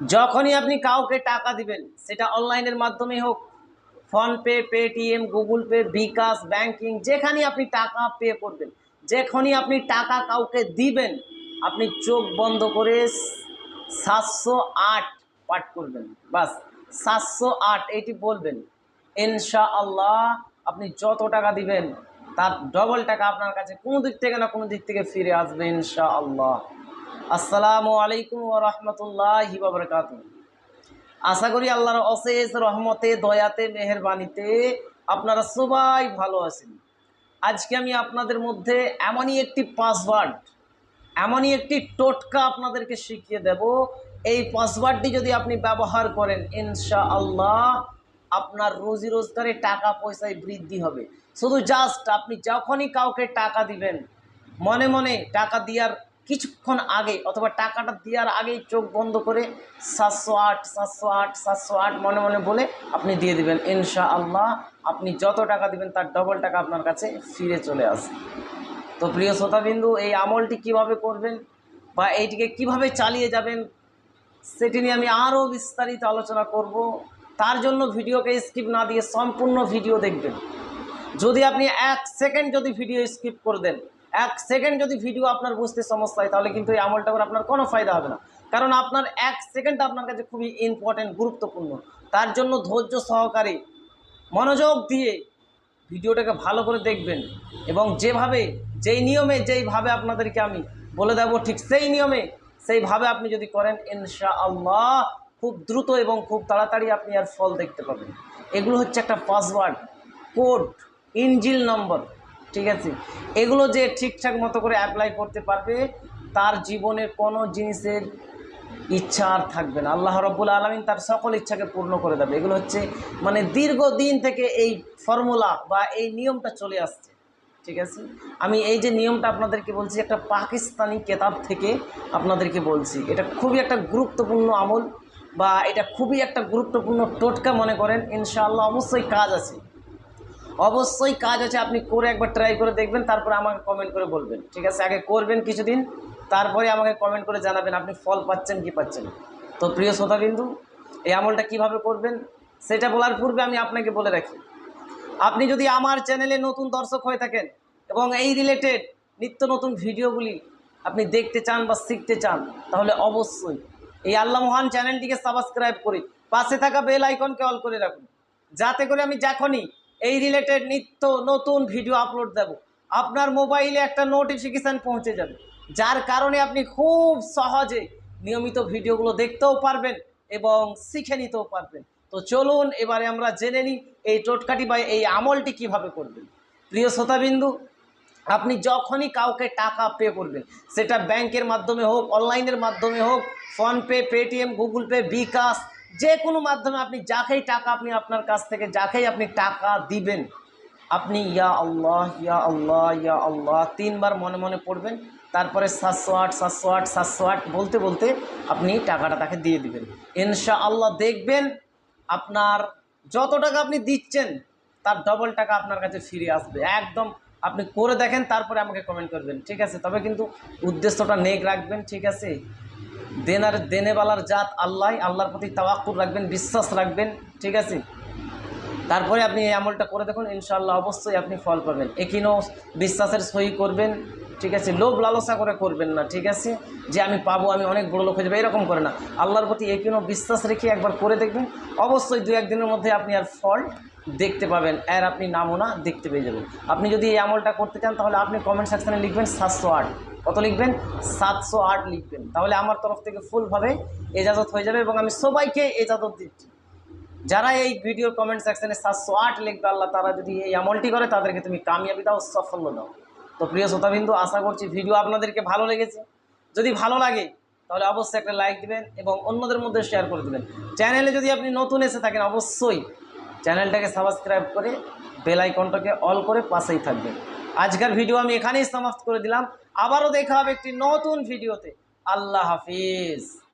যখনই আপনি কাউকে টাকা দিবেন, সেটা অনলাইনের মাধ্যমে হোক, PhonePe, Paytm, Google Pay, bKash, banking যেখানে আপনি টাকা পে করবেন যেখানে আপনি টাকা কাউকে দিবেন, আপনি চোখ বন্ধ করে সাতশো আট পাঠ করবেন। বাস, সাতশো আট এটি বলবেন ইনশা আল্লাহ আপনি যত টাকা দিবেন, তার ডবল টাকা আপনার কাছে কোনো দিক থেকে না কোনো দিক থেকে ফিরে আসবে ইনশা আল্লাহ আসসালামু আলাইকুম রহমতুল্লাহ বাবরকাত আশা করি আল্লাহর অশেষ রহমতে, দয়াতে, মেহরবানিতে আপনারা সবাই ভালো আছেন। আজকে আমি আপনাদের মধ্যে এমনই একটি পাসওয়ার্ড এমনই একটি টোটকা আপনাদেরকে শিখিয়ে দেব। এই পাসওয়ার্ডটি যদি আপনি ব্যবহার করেন ইনশা আল্লাহ আপনার রোজি রোজগারে টাকা পয়সায় বৃদ্ধি হবে। শুধু জাস্ট আপনি যখনই কাউকে টাকা দিবেন, মনে মনে টাকা দেওয়ার কিছুক্ষণ আগে অথবা টাকাটা দেওয়ার আগেই চোখ বন্ধ করে সাতশো আট সাতশো আট সাতশো আট মনে মনে বলে আপনি দিয়ে দিবেন। ইনশা আল্লাহ আপনি যত টাকা দিবেন তার ডবল টাকা আপনার কাছে ফিরে চলে আসে তো প্রিয় শ্রোতাবিন্দু, এই আমলটি কীভাবে করবেন বা এইটিকে কীভাবে চালিয়ে যাবেন সেটি নিয়ে আমি আরও বিস্তারিত আলোচনা করব। তার জন্য ভিডিওকে স্কিপ না দিয়ে সম্পূর্ণ ভিডিও দেখবেন। যদি আপনি এক সেকেন্ড যদি ভিডিও স্কিপ করে দেন এক সেকেন্ড যদি ভিডিও আপনার বুঝতে সমস্যা হয়, তাহলে কিন্তু এই আমলটা করে আপনার কোনো ফায়দা হবে না। কারণ আপনার এক সেকেন্ড আপনার কাছে খুবই ইম্পর্টেন্ট গুরুত্বপূর্ণ। তার জন্য ধৈর্য সহকারে মনোযোগ দিয়ে ভিডিওটাকে ভালো করে দেখবেন এবং যেভাবে, যেই নিয়মে, যেইভাবে আপনাদেরকে আমি বলে দেবো, ঠিক সেই নিয়মে, সেইভাবে আপনি যদি করেন ইনশা আল্লাহ খুব দ্রুত এবং খুব তাড়াতাড়ি আপনি আর ফল দেখতে পাবেন। এগুলো হচ্ছে একটা পাসওয়ার্ড কোড ইঞ্জিল নম্বর। ঠিক আছে? এগুলো যে ঠিকঠাক মতো করে অ্যাপ্লাই করতে পারবে, তার জীবনের কোনো জিনিসের ইচ্ছা আর থাকবে না। আল্লাহ রব্বুল আলমিন তার সকল ইচ্ছাকে পূর্ণ করে দেবে। এগুলো হচ্ছে মানে দীর্ঘদিন থেকে এই ফর্মুলা বা এই নিয়মটা চলে আসছে। ঠিক আছে? আমি এই যে নিয়মটা আপনাদেরকে বলছি, একটা পাকিস্তানি কেতাব থেকে আপনাদেরকে বলছি। এটা খুবই একটা গুরুত্বপূর্ণ আমল বা এটা খুবই একটা গুরুত্বপূর্ণ টোটকা মনে করেন। ইনশাআল্লাহ অবশ্যই কাজ আছে। অবশ্যই কাজ আছে, আপনি করে একবার ট্রাই করে দেখবেন, তারপরে আমাকে কমেন্ট করে বলবেন। ঠিক আছে? আগে করবেন কিছুদিন, তারপরে আমাকে কমেন্ট করে জানাবেন, আপনি ফল পাচ্ছেন কি পাচ্ছেন। তো প্রিয় শ্রোতাবিন্দু, এই আমলটা কীভাবে করবেন, সেটা বলার পূর্বে আমি আপনাকে বলে রাখি। আপনি যদি আমার চ্যানেলে নতুন দর্শক হয়ে থাকেন এবং এই রিলেটেড নিত্য নতুন ভিডিওগুলি আপনি দেখতে চান বা শিখতে চান, তাহলে অবশ্যই এই আল্লাহ মহান চ্যানেলটিকে সাবস্ক্রাইব করে পাশে থাকা বেল আইকনকে অল করে রাখুন। যাতে করে আমি যখনই এই রিলেটেড নিত্য নতুন ভিডিও আপলোড দেব। আপনার মোবাইলে একটা নোটিফিকেশান পৌঁছে যাবে। যার কারণে আপনি খুব সহজে নিয়মিত ভিডিওগুলো দেখতেও পারবেন এবং শিখে নিতেও পারবেন। তো চলুন, এবারে আমরা জেনে নিই এই টোটকাটি বা এই আমলটি কীভাবে করবেন। প্রিয় শ্রোতাবিন্দু, আপনি যখনই কাউকে টাকা পে করবেন, সেটা ব্যাংকের মাধ্যমে হোক অনলাইনের মাধ্যমে হোক PhonePe Paytm Google Pay bKash যে কোনো মাধ্যমে আপনি যাকেই টাকা আপনি আপনার কাছ থেকে, যাকেই আপনি টাকা দিবেন, আপনি ইয়া আল্লাহ ইয়া আল্লাহ ইয়া আল্লাহ তিনবার মনে মনে পড়বেন, তারপরে সাতশো আট সাতশো আট সাতশো আট বলতে বলতে আপনি টাকাটা তাকে দিয়ে দিবেন। ইনশা আল্লাহ দেখবেন আপনার যত টাকা আপনি দিচ্ছেন, তার ডবল টাকা আপনার কাছে ফিরে আসবে। একদম আপনি করে দেখেন, তারপরে আমাকে কমেন্ট করবেন, ঠিক আছে? তবে কিন্তু উদ্দেশ্যটা নেক রাখবেন, ঠিক আছে? দেনার দেনেওয়ালার জাত আল্লাহ, আল্লাহর প্রতি তাওয়াক্কুর রাখবেন, বিশ্বাস রাখবেন, ঠিক আছে? তারপরে আপনি এই আমলটা করে দেখুন ইনশাল্লাহ অবশ্যই আপনি ফল পাবেন। একিনও বিশ্বাসের সই করবেন, ঠিক আছে? লোভ লালসা করে করবেন না, ঠিক আছে? যে আমি পাবো, আমি অনেক বড় লোক হয়ে যাব, এরকম করে না। আল্লাহর প্রতি একিনও বিশ্বাস রেখে একবার করে দেখবেন, অবশ্যই দু একদিনের মধ্যে আপনি আর ফল দেখতে পাবেন, আর আপনি নামও না দেখতে পেয়ে যাবেন। আপনি যদি এই আমলটা করতে চান, তাহলে আপনি কমেন্ট সেকশানে লিখবেন সাতশো আট। কত লিখবেন? সাতশো আট লিখবেন। তাহলে আমার তরফ থেকে ফুলভাবে এজাজত হয়ে যাবে এবং আমি সবাইকে এজাজত দিচ্ছি। যারা এই ভিডিওর কমেন্ট সেকশনে সাতশো আট লিখবে, আল্লাহ তারা যদি এই আমলটি করে, তাদেরকে তুমি কামিয়াবি দাও, সাফল্য দাও। তো প্রিয় শ্রোতাবিন্দু, আশা করছি ভিডিও আপনাদেরকে ভালো লেগেছে। যদি ভালো লাগে, তাহলে অবশ্যই একটা লাইক দিবেন এবং অন্যদের মধ্যে শেয়ার করে দেবেন। চ্যানেলে যদি আপনি নতুন এসে থাকেন, অবশ্যই চ্যানেলটাকে সাবস্ক্রাইব করে বেল আইকনটাকে অল করে পাশেই থাকবেন। আজকের ভিডিও আমি এখানেই সমাপ্ত করে দিলাম। আবারও দেখা হবে একটি নতুন ভিডিওতে। আল্লাহ হাফিজ।